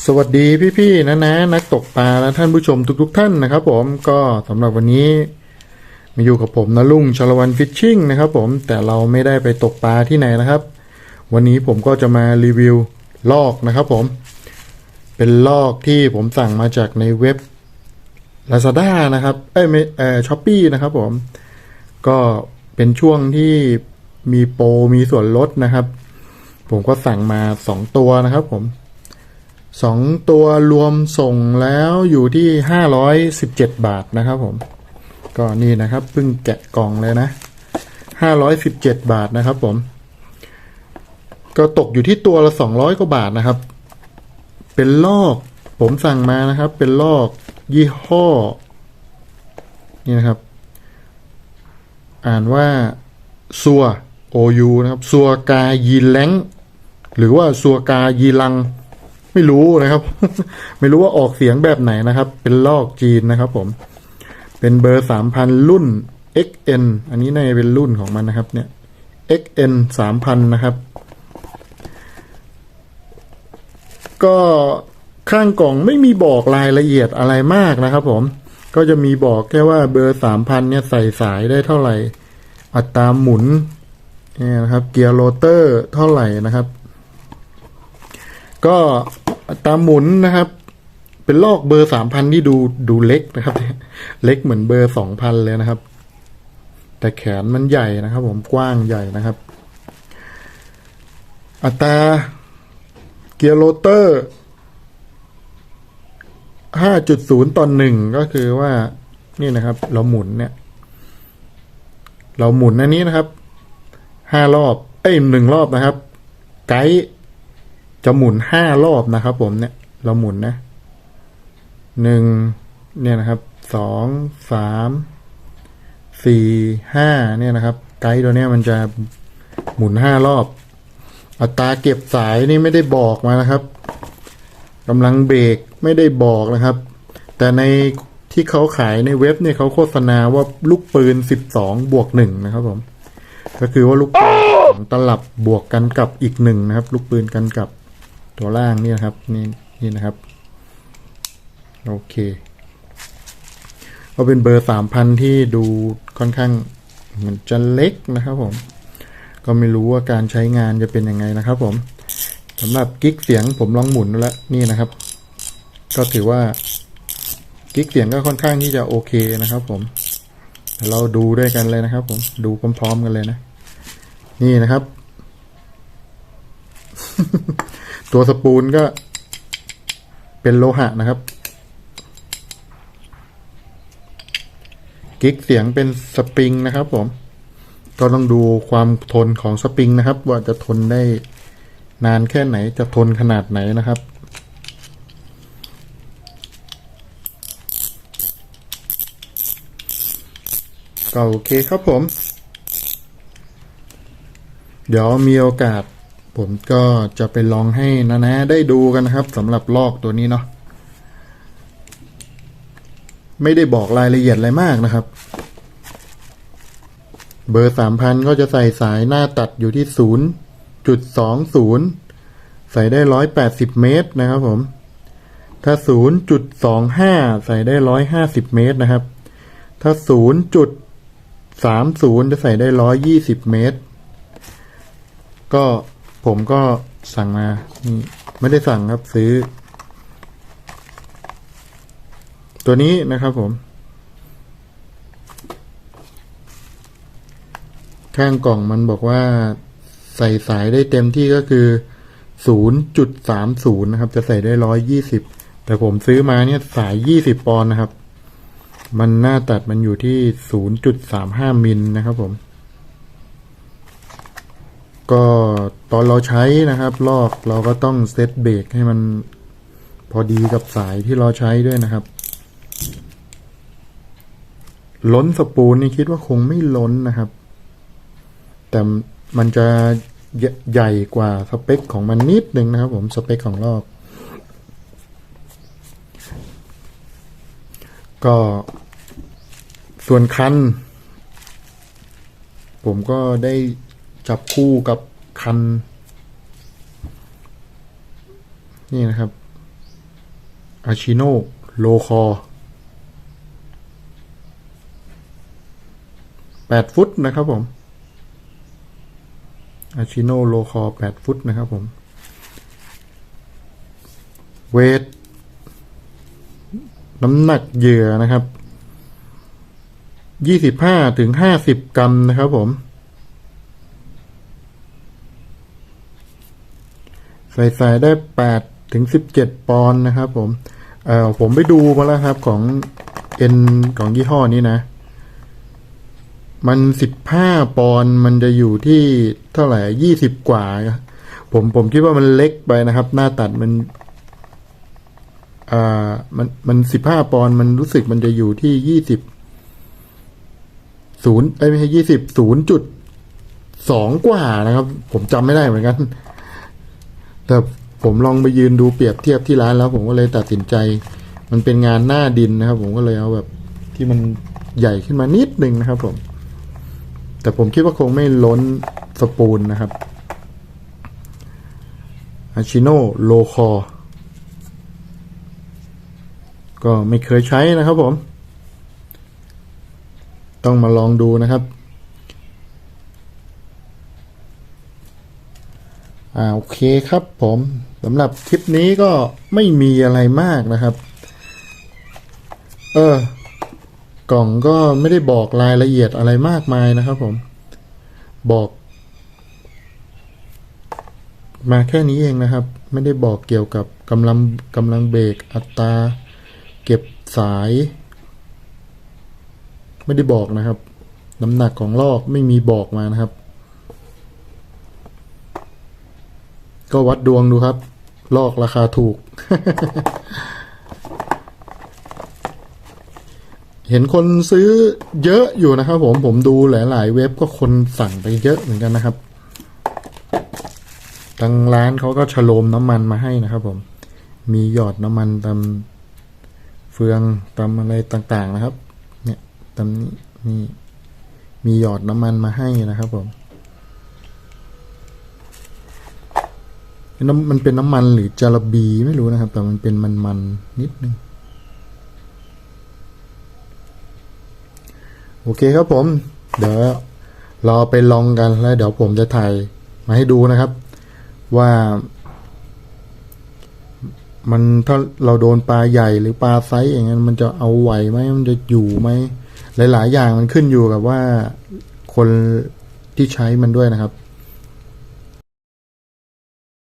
สวัสดีพี่ๆนะนะนักตกปลาและท่านผู้ชมทุกๆทท่านนะครับ ผมก็สำหรับวันนี้มาอยู่กับผมนะลุงชลวันฟิชชิ่งนะครับ ผมแต่เราไม่ได้ไปตกปลาที่ไหนนะครับ วันนี้ผมก็จะมารีวิวลอกนะครับ ผม เป็นลอกที่ผมสั่งมาจากในเว็บ Lazada นะครับเอ้ยไม่เอ่อช้อปปี้นะครับ ผม ก็เป็นช่วงที่มีโปรมีส่วนลดนะครับ ผมก็สั่งมาสองตัวนะครับ ผม สองตัวรวมส่งแล้วอยู่ที่ห้าร้อยสิบเจ็ดบาทนะครับผม ก็นี่นะครับเพิ่งแกะกล่องเลยนะห้าร้อยสิบเจ็ดบาทนะครับผม ก็ตกอยู่ที่ตัวละสองร้อยกว่าบาทนะครับ เป็นลอกผมสั่งมานะครับ เป็นลอกยี่ห้อ นี่นะครับ อ่านว่าซัวโอยูนะครับซัวกายีแลงหรือว่าซัวกายีลัง ไม่รู้นะครับ ไม่รู้ว่าออกเสียงแบบไหนนะครับ เป็นลอกจีนนะครับ ผม เป็นเบอร์สามพันรุ่น XN อันนี้ในเป็นรุ่นของมันนะครับ เนี่ย XN สามพันนะครับ ก็ข้างกล่องไม่มีบอกรายละเอียดอะไรมากนะครับผม ก็จะมีบอกแค่ว่าเบอร์สามพันเนี่ยใส่สายได้เท่าไหร่ อัตราหมุนนี่นะครับ เกียร์โรเตอร์เท่าไหร่นะครับ ก็ ตราหมุนนะครับ เป็นลอกเบอร์สามพันที่ดูดูเล็กนะครับ เล็กเหมือนเบอร์สองพันเลยนะครับ แต่แขนมันใหญ่นะครับ ผมกว้างใหญ่นะครับ อัตราเกียร์โรเตอร์ห้าจุดศูนย์ต่อหนึ่งก็คือว่า นี่นะครับ เราหมุนเนี่ย เราหมุนอันนี้นะครับห้ารอบ เอ้ยหนึ่งรอบนะครับ ไกด์ จะหมุนห้ารอบนะครับ ผมเนี่ย เราหมุนนะหนึ่งเนี่ยนะครับสองสามสี่ห้าเนี่ยนะครับ ไกด์ตัวเนี้ยมันจะหมุนห้ารอบ อัตราเก็บสายนี่ไม่ได้บอกมานะครับกำลังเบรกไม่ได้บอกนะครับ แต่ในที่เขาขายในเว็บเนี่ยเขาโฆษณาว่าลูกปืนสิบสองบวกหนึ่งนะครับผม ก็คือว่าลูกปืนสองตลับบวกกันกับอีกหนึ่งนะครับ ลูกปืนกันกับ ตัวล่างนี่นะครับนี่นี่นะครับโอเคก็เป็นเบอร์สามพันที่ดูค่อนข้างมือนจะเล็กนะครับผม ก็ไม่รู้ว่าการใช้งานจะเป็นยังไงนะครับผมสำหรับกิ๊กเสียงผมลองหมุนแล้วนี่นะครับ ก็ถือว่ากิ๊กเสียงก็ค่อนข้างที่จะโอเคนะครับผมเดี๋ยวเราดูด้วยกันเลยนะครับ ผมดูพร้อมๆกันเลยนะ นี่นะครับ ตัวสปูลก็เป็นโลหะนะครับ กิ๊กเสียงเป็นสปริงนะครับผม ก็ต้องดูความทนของสปริงนะครับ ว่าจะทนได้นานแค่ไหนจะทนขนาดไหนนะครับก็โอเคครับผม เดี๋ยวมีโอกาส ผมก็จะไปลองให้นะนะได้ดูกันนะครับสำหรับลอกตัวนี้เนาะไม่ได้บอกรายละเอียดอะไรมากนะครับ เบอร์สามพันก็จะใส่สายหน้าตัดอยู่ที่ศูนย์จุดสองศูนย์ใส่ได้ร้อยแปดสิบเมตรนะครับผม ถ้าศูนย์จุดสองห้าใส่ได้ร้อยห้าสิบเมตรนะครับ ถ้าศูนย์จุดสามศูนย์จะใส่ได้ร้อยยี่สิบเมตร ก็ ผมก็สั่งมา นี่ ไม่ได้สั่งครับซื้อ ตัวนี้นะครับผม ข้างกล่องมันบอกว่าใส่สายได้เต็มที่ก็คือ0.30นะครับ จะใส่ได้120 แต่ผมซื้อมาเนี่ยสาย 20 ปอนด์นะครับ มันหน้าตัดมันอยู่ที่ 0.35มิลนะครับผม ก็ตอนเราใช้นะครับลอกเราก็ต้องเซตเบรกให้มันพอดีกับสายที่เราใช้ด้วยนะครับ ล้นสปูลนี่คิดว่าคงไม่ล้นนะครับ แต่มันจะใหญ่ใหญ่กว่าสเปคของมันนิดนึงนะครับ ผมสเปคของลอก ก็ส่วนคันผมก็ได้ จับคู่กับคัน นี่นะครับอาชิโนโลคอแปดฟุตนะครับผมอาชิโนโลคอแปดฟุตนะครับผม เวท น้ำหนักเหยื่อนะครับยี่สิบห้าถึงห้าสิบกรัมนะครับผม ใส่ใส่ได้แปดถึงสิบเจ็ดปอนด์นะครับ ผมเอ่อผมไปดูมาแล้วครับของเอ็นของยี่ห้อนี้นะ มันสิบห้าปอนด์มันจะอยู่ที่เท่าไหร่ยี่สิบกว่า ผมผมคิดว่ามันเล็กไปนะครับ หน้าตัดมันอ่ามันมันสิบห้าปอนด์มันรู้สึกมันจะอยู่ที่ยี่สิบศูนย์ไม่ใช่ยี่สิบศูนย์จุดสองกว่านะครับ ผมจำไม่ได้เหมือนกัน แต่ผมลองไปยืนดูเปรียบเทียบที่ร้านแล้ว ผมก็เลยตัดสินใจ มันเป็นงานหน้าดินนะครับ ผมก็เลยเอาแบบที่มันใหญ่ขึ้นมานิดนึงนะครับ ผม แต่ผมคิดว่าคงไม่ล้นสปูนนะครับอาชิโนโลคอก็ไม่เคยใช้นะครับผม ต้องมาลองดูนะครับ อ่าโอเคครับผมสำหรับคลิปนี้ก็ไม่มีอะไรมากนะครับ เออ กล่องก็ไม่ได้บอกรายละเอียดอะไรมากมายนะครับผม บอก มาแค่นี้เองนะครับ ไม่ได้บอกเกี่ยวกับกำลังกำลังเบรกอัตราเก็บสาย ไม่ได้บอกนะครับ น้ำหนักของลอกไม่มีบอกมานะครับ ก็วัดดวงดูครับ ลอกราคาถูก เห็นคนซื้อเยอะอยู่นะครับผมผมดูหลาย ๆ เว็บก็คนสั่งไปเยอะเหมือนกันนะครับทางร้านเขาก็ฉโลมน้ำมันมาให้นะครับ ผม มีหยอดน้ำมันตามเฟืองตามอะไรต่าง ๆ นะครับ เนี่ยตามนี้มีมีหยอดน้ำมันมาให้นะครับผม น้ำมันเป็นน้ำมันหรือจาระบีไม่รู้นะครับ แต่มันเป็นมันๆนิดนึง โอเคครับผม เดี๋ยวเรอไปลองกันแล้วเดี๋ยวผมจะถ่ายมาให้ดูนะครับ ว่า มันถ้าเราโดนปลาใหญ่หรือปลาไซส์อย่างนั้น มันจะเอาไหวไหมมันจะอยู่ไหมหลาย ๆ อย่างมันขึ้นอยู่กับว่าคนที่ใช้มันด้วยนะครับ